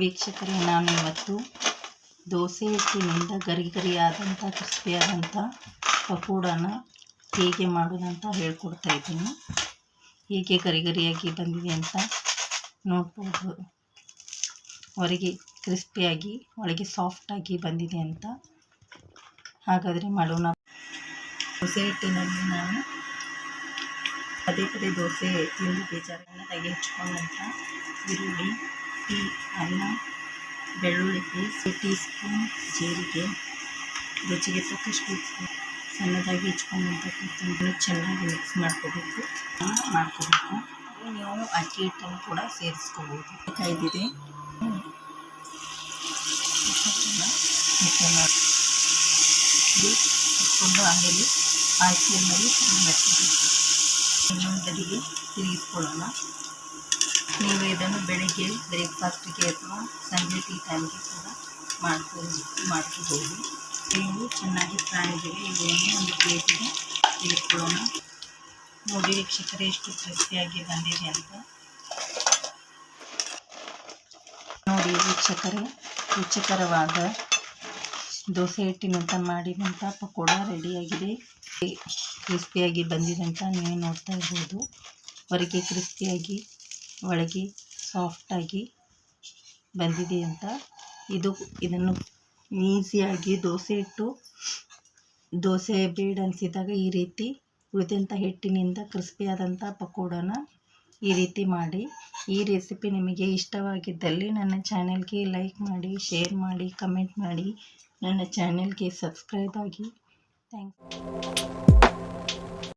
ವೀಕ್ಷಕರೇ, ನಾನು ಇವತ್ತು ದೋಸೆ ಹಿಟ್ಟಿನಿಂದ ಗರಿ ಗರಿಯಾದಂಥ ಕ್ರಿಸ್ಪಿಯಾದಂಥ ಪಕೋಡನ ಹೇಗೆ ಮಾಡೋದಂತ ಹೇಳ್ಕೊಡ್ತಾ ಇದ್ದೀನಿ. ಹೇಗೆ ಗರಿ ಗರಿಯಾಗಿ ಬಂದಿದೆ ಅಂತ ನೋಡ್ಬೋದು. ಹೊರಗೆ ಕ್ರಿಸ್ಪಿಯಾಗಿ ಒಳಗೆ ಸಾಫ್ಟಾಗಿ ಬಂದಿದೆ ಅಂತ ಹಾಗಾದರೆ ಮಾಡೋಣ. ದೋಸೆ ಹಿಟ್ಟಿನಲ್ಲಿ ನಾನು ಪದೇ ಪದೇ ದೋಸೆ ತಿಂದು ಬೇಜಾರನ್ನು ತೆಗೆ ಹಚ್ಕೊಂಡಂಥ ಈರುಳ್ಳಿ. ಟೀ ಅಲ್ಲ ಬೆಳ್ಳುಳ್ಳಿ ಪೇಸ್ಟ್ ಟೀ ಸ್ಪೂನ್ ಜೀರಿಗೆ ರುಚಿಗೆ ತಕ್ಕಷ್ಟು ಉಪ್ಪು ಸಣ್ಣದಾಗಿ ಹೆಚ್ಕೊಂಡಂಥ ಕೊತ್ತಂಬರಿ ಚೆನ್ನಾಗಿ ಮಿಕ್ಸ್ ಮಾಡ್ಕೋಬೇಕು. ಮಾಡ್ಕೋಬೇಕು. ನೀವು ಅಕ್ಕಿ ಹಿಟ್ಟನ್ನು ಕೂಡ ಸೇರಿಸ್ಕೋಬೋದು. ಕಾಯ್ದಿದೆ ಇಟ್ಕೊಂಡು ಆಮೇಲೆ ಆಯ್ಕೆಯಲ್ಲಿ ಮೆತ್ತಬೇಕು ಇನ್ನೊಂದು ಅಡಿಗೆ ತಿರುಗಿಸ್ಕೊಳ್ಳೋಣ. ನೀವು ಇದನ್ನು ಬೆಳಿಗ್ಗೆ ಬ್ರೇಕ್ಫಾಸ್ಟ್ಗೆ ಅಥವಾ ಸಂಜೆ ಟೀ ಟೈಮ್ಗೆ ಕೂಡ ಮಾಡ್ಕೊಂಡು ಮಾಡ್ಕೋಬೋದು ನೀವು ಚೆನ್ನಾಗಿ ಫ್ರೈ ಆಗಿದೆ ಇವನ್ನು ಒಂದು ಪ್ಲೇಟಿಗೆ ತೆಗೆದುಕೊಳ್ಳೋಣ ನೋಡಿ ವೀಕ್ಷಕರೇ, ಎಷ್ಟು ಕ್ರಿಸ್ಪಿಯಾಗಿ ಬಂದಿದೆ ಅಂತ. ನೋಡಿ ವೀಕ್ಷಕರೇ, ರುಚಿಕರವಾದ ದೋಸೆ ಹಿಟ್ಟಿನಂತ ಮಾಡಿದಂಥ ಪಕೋಡ ರೆಡಿಯಾಗಿದೆ. ಕ್ರಿಸ್ಪಿಯಾಗಿ ಬಂದಿದೆ ಅಂತ ನೀವು ನೋಡ್ತಾ ಇರ್ಬೋದು. ಹೊರಗೆ ಕ್ರಿಸ್ಪಿಯಾಗಿ ಒಳಗೆ ಸಾಫ್ಟಾಗಿ ಬಂದಿದೆ ಅಂತ. ಇದು ಇದನ್ನು ಈಸಿಯಾಗಿ ದೋಸೆ ಇಟ್ಟು, ದೋಸೆ ಬೇಡ ಅನಿಸಿದಾಗ ಈ ರೀತಿ ಉಳಿದಂಥ ಹಿಟ್ಟಿನಿಂದ ಕ್ರಿಸ್ಪಿಯಾದಂಥ ಪಕೋಡನ ಈ ರೀತಿ ಮಾಡಿ. ಈ ರೆಸಿಪಿ ನಿಮಗೆ ಇಷ್ಟವಾಗಿದ್ದಲ್ಲಿ ನನ್ನ ಚಾನೆಲ್ಗೆ ಲೈಕ್ ಮಾಡಿ ಶೇರ್ ಮಾಡಿ ಕಮೆಂಟ್ ಮಾಡಿ. ನನ್ನ ಚಾನೆಲ್ಗೆ ಸಬ್ಸ್ಕ್ರೈಬ್ ಆಗಿ. ಥ್ಯಾಂಕ್ಸ್